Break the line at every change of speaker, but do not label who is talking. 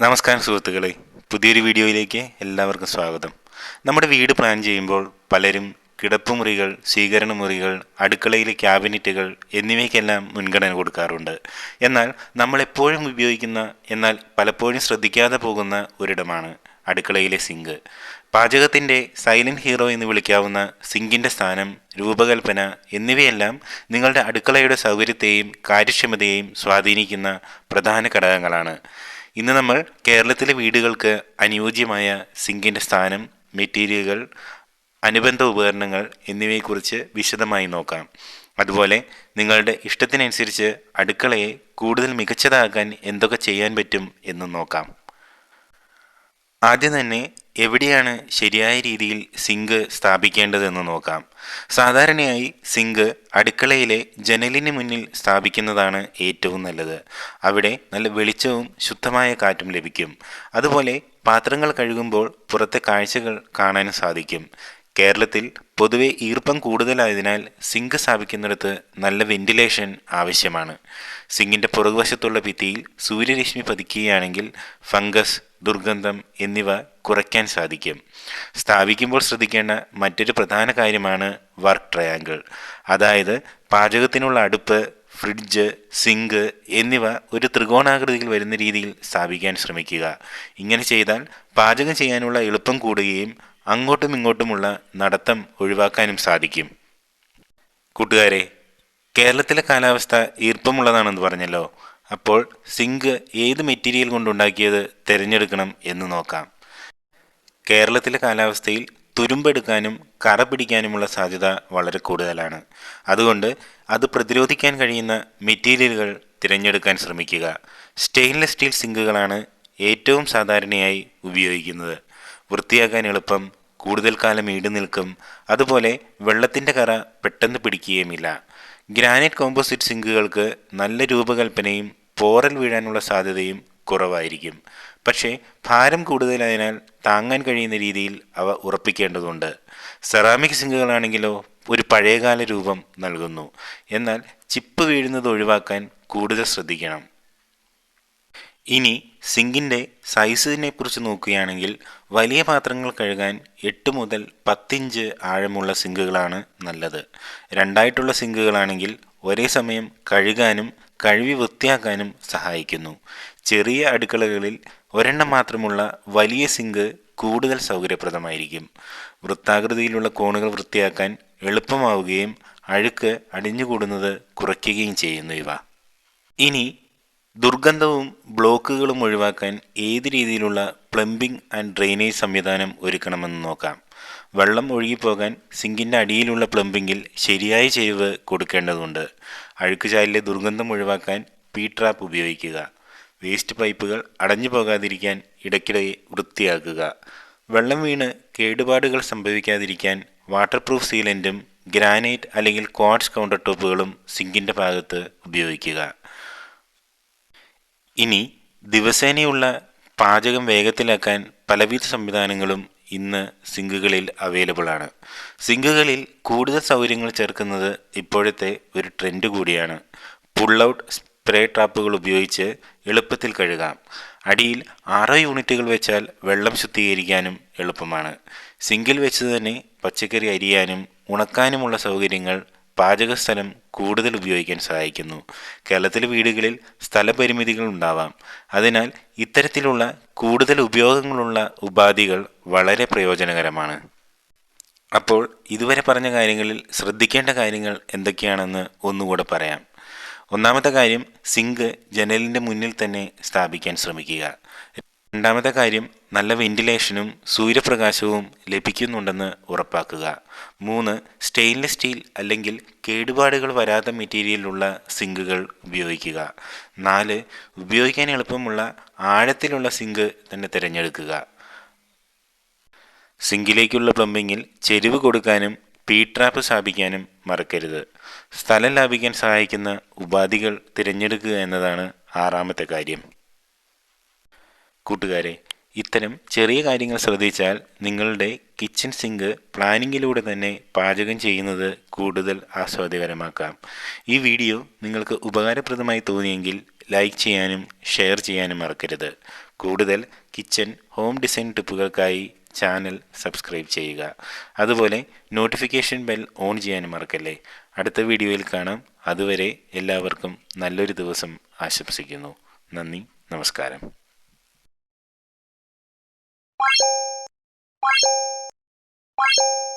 നമസ്കാരം സുഹൃത്തുക്കളെ. പുതിയൊരു വീഡിയോയിലേക്ക് എല്ലാവർക്കും സ്വാഗതം. നമ്മുടെ വീട് പ്ലാൻ ചെയ്യുമ്പോൾ പലരും കിടപ്പുമുറികൾ സ്വീകരണ മുറികൾ അടുക്കളയിലെ ക്യാബിനറ്റുകൾ എന്നിവയ്ക്കെല്ലാം മുൻഗണന കൊടുക്കാറുണ്ട്. എന്നാൽ നമ്മൾ എപ്പോഴും ഉപയോഗിക്കുന്ന എന്നാൽ പലപ്പോഴും ശ്രദ്ധിക്കാതെ പോകുന്ന ഒരിടമാണ് അടുക്കളയിലെ സിങ്ക്. പാചകത്തിന്റെ സൈലന്റ് ഹീറോ എന്ന് വിളിക്കാവുന്ന സിങ്കിന്റെ സ്ഥാനം രൂപകൽപ്പന എന്നിവയെല്ലാം നിങ്ങളുടെ അടുക്കളയുടെ സൗകര്യത്തെയും കാര്യക്ഷമതയെയും സ്വാധീനിക്കുന്ന പ്രധാന ഘടകങ്ങളാണ്. ഇന്ന് നമ്മൾ കേരളത്തിലെ വീടുകൾക്ക് അനുയോജ്യമായ സിങ്കിന്റെ സ്ഥാനം മെറ്റീരിയലുകൾ അനുബന്ധ ഉപകരണങ്ങൾ എന്നിവയെക്കുറിച്ച് വിശദമായി നോക്കാം. അതുപോലെ നിങ്ങളുടെ ഇഷ്ടത്തിനനുസരിച്ച് അടുക്കളയെ കൂടുതൽ മികച്ചതാക്കാൻ എന്തൊക്കെ ചെയ്യാൻ പറ്റും എന്ന് നോക്കാം. ആദ്യം തന്നെ എവിടെയാണ് ശരിയായ രീതിയിൽ സിങ്ക് സ്ഥാപിക്കേണ്ടതെന്ന് നോക്കാം. സാധാരണയായി സിങ്ക് അടുക്കളയിലെ ജനലിന് മുന്നിൽ സ്ഥാപിക്കുന്നതാണ് ഏറ്റവും നല്ലത്. അവിടെ നല്ല വെളിച്ചവും ശുദ്ധമായ കാറ്റും ലഭിക്കും. അതുപോലെ പാത്രങ്ങൾ കഴുകുമ്പോൾ പുറത്തെ കാഴ്ചകൾ കാണാനും സാധിക്കും. കേരളത്തിൽ പൊതുവെ ഈർപ്പം കൂടുതലായതിനാൽ സിങ്ക് സ്ഥാപിക്കുന്നിടത്ത് നല്ല വെന്റിലേഷൻ ആവശ്യമാണ്. സിങ്കിന്റെ പുറകുവശത്തുള്ള ഭിത്തിയിൽ സൂര്യരശ്മി പതിക്കുകയാണെങ്കിൽ ഫംഗസ് ദുർഗന്ധം എന്നിവ കുറയ്ക്കാൻ സാധിക്കും. സ്ഥാപിക്കുമ്പോൾ ശ്രദ്ധിക്കേണ്ട മറ്റൊരു പ്രധാന കാര്യമാണ് വർക്ക് ട്രയാങ്കിൾ. അതായത് പാചകത്തിനുള്ള അടുപ്പ് ഫ്രിഡ്ജ് സിങ്ക് എന്നിവ ഒരു ത്രികോണാകൃതിയിൽ വരുന്ന രീതിയിൽ സ്ഥാപിക്കാൻ ശ്രമിക്കുക. ഇങ്ങനെ ചെയ്താൽ പാചകം ചെയ്യാനുള്ള എളുപ്പം കൂടുകയും അങ്ങോട്ടും ഇങ്ങോട്ടുമുള്ള നടത്തം ഒഴിവാക്കാനും സാധിക്കും. കൂട്ടുകാരെ കേരളത്തിലെ കാലാവസ്ഥ ഈർപ്പമുള്ളതാണെന്ന് പറഞ്ഞല്ലോ. അപ്പോൾ സിങ്ക് ഏത് മെറ്റീരിയൽ കൊണ്ടുണ്ടാക്കിയത് തിരഞ്ഞെടുക്കണം എന്ന് നോക്കാം. കേരളത്തിലെ കാലാവസ്ഥയിൽ തുരുമ്പെടുക്കാനും കറ പിടിക്കാനുമുള്ള സാധ്യത വളരെ കൂടുതലാണ്. അതുകൊണ്ട് അത് പ്രതിരോധിക്കാൻ കഴിയുന്ന മെറ്റീരിയലുകൾ തിരഞ്ഞെടുക്കാൻ ശ്രമിക്കുക. സ്റ്റെയിൻലെസ് സ്റ്റീൽ സിങ്കുകളാണ് ഏറ്റവും സാധാരണയായി ഉപയോഗിക്കുന്നത്. വൃത്തിയാക്കാൻ എളുപ്പം കൂടുതൽ കാലം ഈട് നിൽക്കും. അതുപോലെ വെള്ളത്തിന്റെ കറ പെട്ടെന്ന് പിടിക്കുകയുമില്ല. ഗ്രാനൈറ്റ് കോമ്പോസിറ്റ് സിങ്കുകൾക്ക് നല്ല രൂപകൽപ്പനയും പോറൽ വീഴാനുള്ള സാധ്യതയും കുറവായിരിക്കും. പക്ഷേ ഭാരം കൂടുതലായതിനാൽ താങ്ങാൻ കഴിയുന്ന രീതിയിൽ അവ ഉറപ്പിക്കേണ്ടതുണ്ട്. സെറാമിക് സിങ്കുകളാണെങ്കിലോ ഒരു പഴയകാല രൂപം നൽകുന്നു. എന്നാൽ ചിപ്പ് വീഴുന്നത് ഒഴിവാക്കാൻ കൂടുതൽ ശ്രദ്ധിക്കണം. ഇനി സിങ്കിന്റെ സൈസിനെ കുറിച്ച് നോക്കുകയാണെങ്കിൽ വലിയ പാത്രങ്ങൾ കഴുകാൻ എട്ട് മുതൽ പത്തിഞ്ച് ആഴമുള്ള സിങ്കുകളാണ് നല്ലത്. രണ്ടായിട്ടുള്ള സിങ്കുകളാണെങ്കിൽ ഒരേ സമയം കഴുകാനും കഴുകി വൃത്തിയാക്കാനും സഹായിക്കുന്നു. ചെറിയ അടുക്കളകളിൽ ഒരെണ്ണം മാത്രമുള്ള വലിയ സിങ്ക് കൂടുതൽ സൗകര്യപ്രദമായിരിക്കും. വൃത്താകൃതിയിലുള്ള കോണുകൾ വൃത്തിയാക്കാൻ എളുപ്പമാവുകയും അഴുക്ക് അടിഞ്ഞുകൂടുന്നത് കുറയ്ക്കുകയും ചെയ്യുന്നു ഇവ. ഇനി ദുർഗന്ധവും ബ്ലോക്കുകളും ഒഴിവാക്കാൻ ഏത് രീതിയിലുള്ള പ്ലംബിംഗ് ആൻഡ് ഡ്രെയിനേജ് സംവിധാനം ഒരുക്കണമെന്ന് നോക്കാം. വെള്ളം ഒഴുകിപ്പോകാൻ സിങ്കിന്റെ അടിയിലുള്ള പ്ലംബിങ്ങിൽ ശരിയായ ചെരിവ് കൊടുക്കേണ്ടതുണ്ട്. അഴുക്കുചാലിലെ ദുർഗന്ധം ഒഴിവാക്കാൻ പി ട്രാപ്പ് ഉപയോഗിക്കുക. വേസ്റ്റ് പൈപ്പുകൾ അടഞ്ഞു പോകാതിരിക്കാൻ ഇടയ്ക്കിടെ വൃത്തിയാക്കുക. വെള്ളം വീണ് കേടുപാടുകൾ സംഭവിക്കാതിരിക്കാൻ വാട്ടർ പ്രൂഫ് സീലന്റും ഗ്രാനൈറ്റ് അല്ലെങ്കിൽ ക്വാഡ്സ് കൗണ്ടർ ടോപ്പുകളും സിങ്കിന്റെ ഭാഗത്ത് ഉപയോഗിക്കുക. ഇനി ദിവസേനയുള്ള പാചകം വേഗത്തിലാക്കാൻ പലവിധ സംവിധാനങ്ങളും ഇന്ന് സിങ്കുകളിൽ അവൈലബിൾ ആണ്. സിങ്കുകളിൽ കൂടുതൽ സൗകര്യങ്ങൾ ചേർക്കുന്നത് ഇപ്പോഴത്തെ ഒരു ട്രെൻഡ് കൂടിയാണ്. പുൾ ഔട്ട് സ്പ്രേ ട്രാപ്പുകൾ ഉപയോഗിച്ച് എളുപ്പത്തിൽ കഴുകാം. അടിയിൽ ആറോ യൂണിറ്റുകൾ വെച്ചാൽ വെള്ളം ശുദ്ധീകരിക്കാനും എളുപ്പമാണ്. സിങ്കിൽ വെച്ച് തന്നെ പച്ചക്കറി അരിയാനും ഉണക്കാനുമുള്ള സൗകര്യങ്ങൾ പാചകസ്ഥലം കൂടുതൽ ഉപയോഗിക്കാൻ സഹായിക്കുന്നു. കേരളത്തിലെ വീടുകളിൽ സ്ഥലപരിമിതികൾ ഉണ്ടാവാം. അതിനാൽ ഇത്തരത്തിലുള്ള കൂടുതൽ ഉപയോഗങ്ങളുള്ള ഉപാധികൾ വളരെ പ്രയോജനകരമാണ്. അപ്പോൾ ഇതുവരെ പറഞ്ഞ കാര്യങ്ങളിൽ ശ്രദ്ധിക്കേണ്ട കാര്യങ്ങൾ എന്തൊക്കെയാണെന്ന് ഒന്നുകൂടെ പറയാം. ഒന്നാമത്തെ കാര്യം സിങ്ക് ജനലിന്റെ മുന്നിൽ തന്നെ സ്ഥാപിക്കാൻ ശ്രമിക്കുക. രണ്ടാമത്തെ കാര്യം നല്ല വെന്റിലേഷനും സൂര്യപ്രകാശവും ലഭിക്കുന്നുണ്ടെന്ന് ഉറപ്പാക്കുക. മൂന്ന് സ്റ്റെയിൻലെസ് സ്റ്റീൽ അല്ലെങ്കിൽ കേടുപാടുകൾ വരാത്ത മെറ്റീരിയലുള്ള സിങ്കുകൾ ഉപയോഗിക്കുക. നാല് ഉപയോഗിക്കാൻ എളുപ്പമുള്ള ആഴത്തിലുള്ള സിങ്ക് തന്നെ തിരഞ്ഞെടുക്കുക. സിങ്കിലേക്കുള്ള പ്ലംബിങ്ങിൽ ചെരിവ് കൊടുക്കാനും പീ ട്രാപ്പ് സ്ഥാപിക്കാനും മറക്കരുത്. സ്ഥലം ലാഭിക്കാൻ സഹായിക്കുന്ന ഉപാധികൾ തിരഞ്ഞെടുക്കുക എന്നതാണ് ആറാമത്തെ കാര്യം. കൂട്ടുകാരെ ഇത്തരം ചെറിയ കാര്യങ്ങൾ ശ്രദ്ധിച്ചാൽ നിങ്ങളുടെ കിച്ചൺ സിങ്ക് പ്ലാനിങ്ങിലൂടെ തന്നെ പാചകം ചെയ്യുന്നത് കൂടുതൽ ആസ്വാദ്യകരമാക്കാം. ഈ വീഡിയോ നിങ്ങൾക്ക് ഉപകാരപ്രദമായി തോന്നിയെങ്കിൽ ലൈക്ക് ചെയ്യാനും ഷെയർ ചെയ്യാനും മറക്കരുത്. കൂടുതൽ കിച്ചൺ ഹോം ഡിസൈൻ ടിപ്പുകൾക്കായി ചാനൽ സബ്സ്ക്രൈബ് ചെയ്യുക. അതുപോലെ നോട്ടിഫിക്കേഷൻ ബെൽ ഓൺ ചെയ്യാനും മറക്കല്ലേ. അടുത്ത വീഡിയോയിൽ കാണാം. അതുവരെ എല്ലാവർക്കും നല്ലൊരു ദിവസം ആശംസിക്കുന്നു. നന്ദി നമസ്കാരം. Thank you.